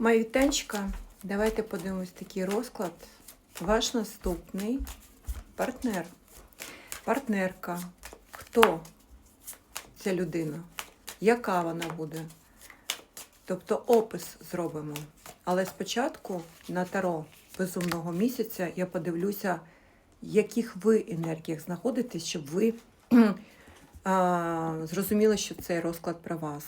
Вітанчика, давайте подивимось такий розклад. Ваш наступний партнер. Партнерка. Хто ця людина? Яка вона буде? Тобто опис зробимо. Але спочатку на таро безумного місяця я подивлюся, в яких ви енергіях знаходитесь, щоб ви а, зрозуміли, що цей розклад про вас.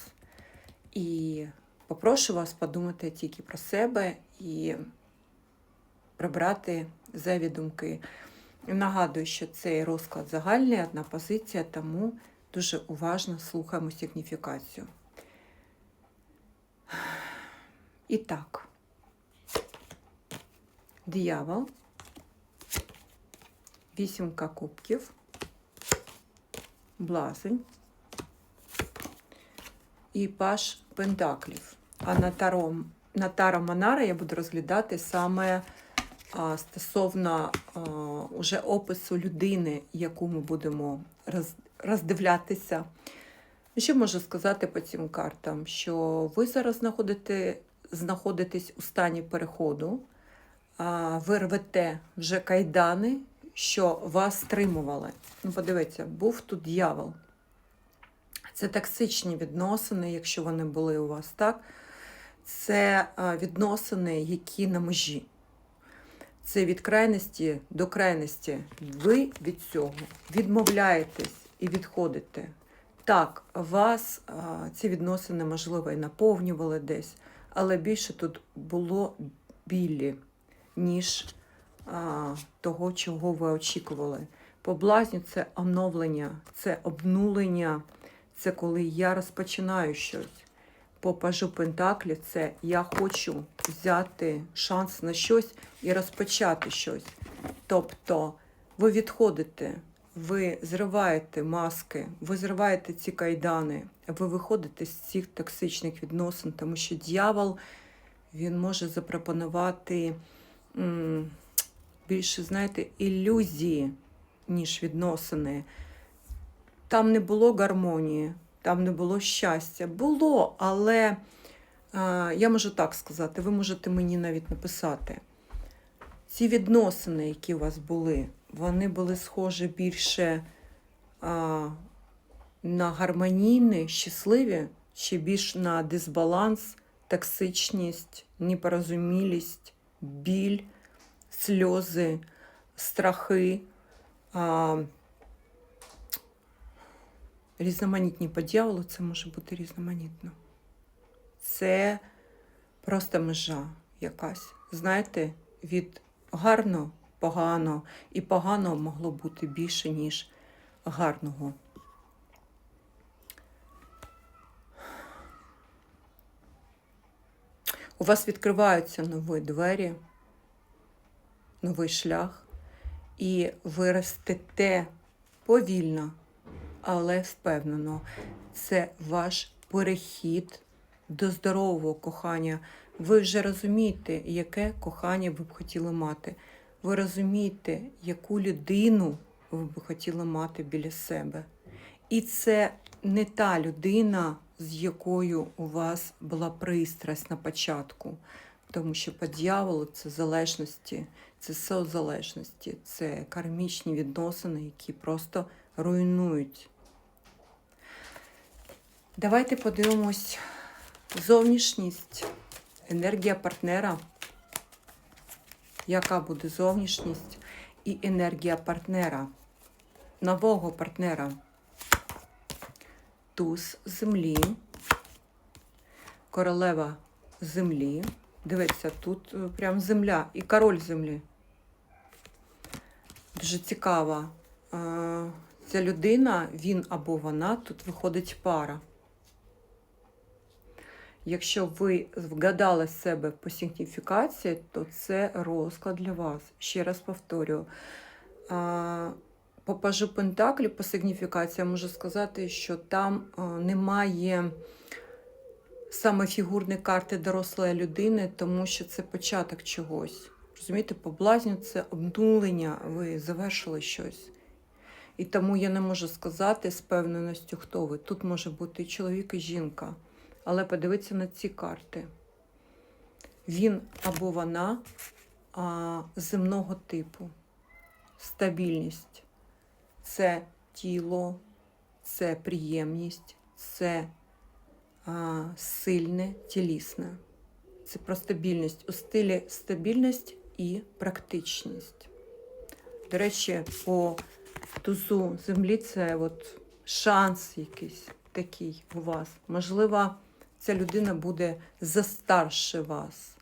І попрошу вас подумати тільки про себе і прибрати зайві думки. Нагадую, що цей розклад загальний, одна позиція, тому дуже уважно слухаємо сигніфікацію. І так, диявол, вісімка кубків, блазень і паш пентаклів. А на таро, на таро Монара я буду розглядати саме стосовно уже опису людини, яку ми будемо роз, роздивлятися. Що можу сказати по цим картам? Що ви зараз знаходите, знаходитесь у стані переходу, ви рвете вже кайдани, що вас стримували. Ну, подивіться, був тут дьявол. Це токсичні відносини, якщо вони були у вас так. Це відносини, які на межі. Це від крайності до крайності. Ви від цього відмовляєтесь і відходите. Так, вас ці відносини, можливо, і наповнювали десь, але більше тут було білі, ніж того, чого ви очікували. По блазню це оновлення, це обнулення, це коли я розпочинаю щось. По пажу Пентаклі це я хочу взяти шанс на щось і розпочати щось. Тобто ви відходите, ви зриваєте маски, ви зриваєте ці кайдани, ви виходите з цих токсичних відносин, тому що дьявол він може запропонувати м, більше, знаєте, ілюзії, ніж відносини. Там не було гармонії, там не було щастя. Було, але я можу так сказати, ви можете мені навіть написати. Ці відносини, які у вас були, вони були схожі більше а, на гармонійні, щасливі, чи більш на дисбаланс, токсичність, непорозумілість, біль, сльози, страхи. Різноманітні по дьяволу, це може бути різноманітно. Це просто межа якась. Знаєте, від гарно, погано, і погано могло бути більше, ніж гарного. У вас відкриваються нові двері, новий шлях, і ви ростете повільно, але впевнено, це ваш перехід до здорового кохання. Ви вже розумієте, яке кохання ви б хотіли мати. Ви розумієте, яку людину ви б хотіли мати біля себе. І це не та людина, з якою у вас була пристрасть на початку. Тому що по дьяволу це залежності, це созалежності, це кармічні відносини, які просто руйнують. Давайте подивимось зовнішність, енергія партнера. Яка буде зовнішність і енергія партнера, нового партнера. Туз землі, королева землі. Дивіться, тут е, прям земля і король землі. Дуже цікава. Е, Ця людина, він або вона, тут виходить пара. Якщо ви вгадали себе по сигніфікації, то це розклад для вас. Ще раз повторюю. По пажу Пентаклі по сигніфікації я можу сказати, що там немає саме фігурної карти дорослої людини, тому що це початок чогось. Розумієте, по блазню це обнулення, ви завершили щось. І тому я не можу сказати з певненістю, хто ви. Тут може бути і чоловік, і жінка. Але подивіться на ці карти. він або вона а, земного типу. Стабільність це тіло, це приємність, це а, сильне, тілісне. Це про стабільність у стилі стабільність і практичність. До речі, по тузу землі це от шанс якийсь такий у вас. Можливо, ця людина буде застарше вас,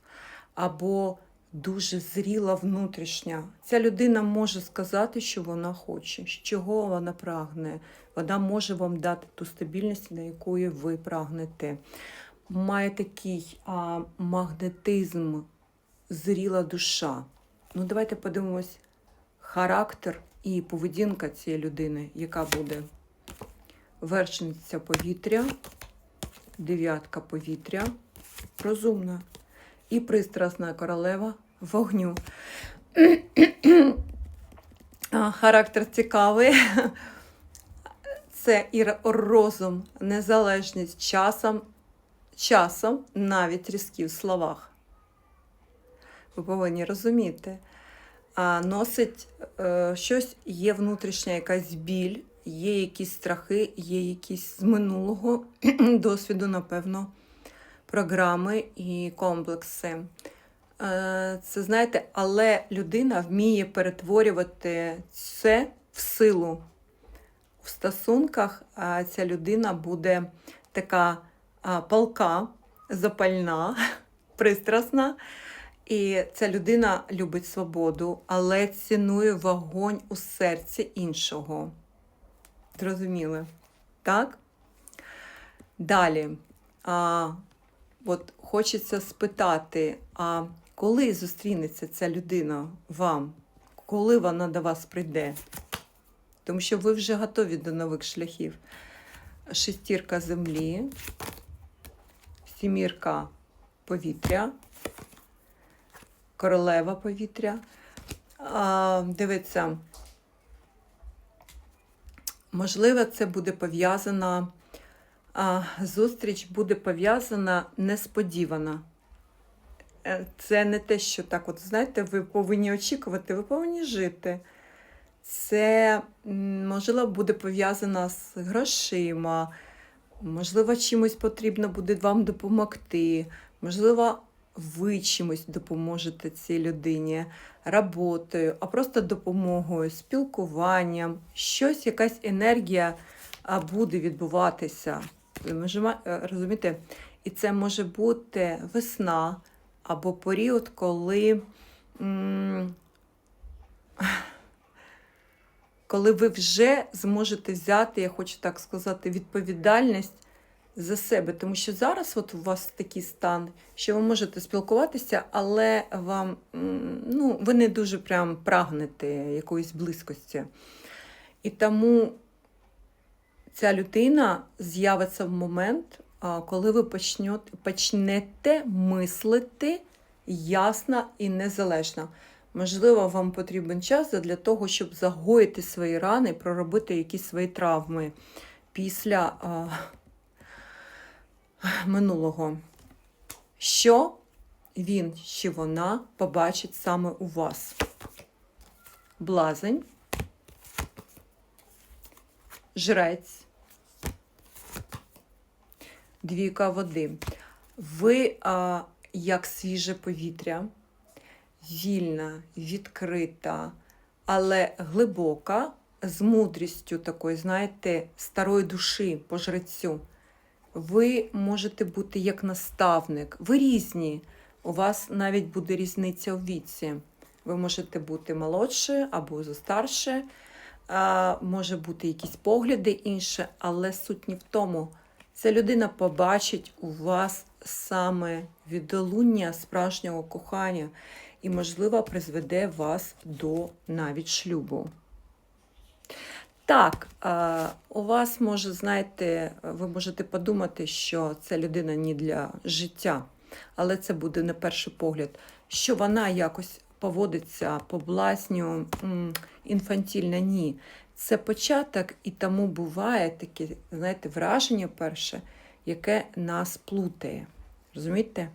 або дуже зріла внутрішня. Ця людина може сказати, що вона хоче, чого вона прагне. Вона може вам дати ту стабільність, на якої ви прагнете. Має такий а, магнетизм, зріла душа. Ну, давайте подивимось характер і поведінка цієї людини, яка буде вершниця повітря, дев'ятка повітря, розумна і пристрасна королева вогню. Характер цікавий. Це і розум, незалежність часом, часом навіть різкі в словах. Ви повинні розуміти. Носить е, щось, є внутрішня якась біль, є якісь страхи, є якісь з минулого досвіду, напевно, програми і комплекси. Е, Це знаєте, але людина вміє перетворювати це в силу. В стосунках ця людина буде така палка, запальна, пристрасна. І ця людина любить свободу, але цінує вогонь у серці іншого. Зрозуміли? Так? Далі. А, от Хочеться спитати, а коли зустрінеться ця людина вам? Коли вона до вас прийде? Тому що ви вже готові до нових шляхів. Шестірка землі, сімірка повітря, королева повітря. А, Дивіться, можливо, це буде пов'язана, зустріч буде пов'язана несподівана. Е, Це не те, що так, от знаєте, ви повинні очікувати, ви повинні жити. Це, можливо, буде пов'язано з грошима, можливо, чимось потрібно буде вам допомогти, можливо, ви чимось допоможете цій людині, роботою, а просто допомогою, спілкуванням, щось, якась енергія буде відбуватися. Е, Розумієте? І це може бути весна або період, коли. коли ви вже зможете взяти, я хочу так сказати, відповідальність за себе. Тому що зараз от у вас такий стан, що ви можете спілкуватися, але вам ну, ви не дуже прям прагнете якоїсь близькості. І тому ця людина з'явиться в момент, коли ви почнете, мислити ясно і незалежно. Можливо, вам потрібен час для того, щоб загоїти свої рани, проробити якісь свої травми після минулого. Що він чи вона побачить саме у вас? Блазень, жрець, двійка води. Ви а, як свіже повітря вільна, відкрита, але глибока, з мудрістю такої, знаєте, старої душі по жрецю. Ви можете бути як наставник, ви різні. У вас навіть буде різниця у віці. Ви можете бути молодше або старше, може бути якісь погляди інші, але суть не в тому. Ця людина побачить у вас саме віддалуння справжнього кохання і, можливо, призведе вас до навіть шлюбу. Так, у вас може, знаєте, ви можете подумати, що ця людина не для життя, але це буде на перший погляд, що вона якось поводиться по блазню м, інфантільно, ні. Це початок, і тому буває таке, знаєте, враження перше, яке нас плутає. Розумієте?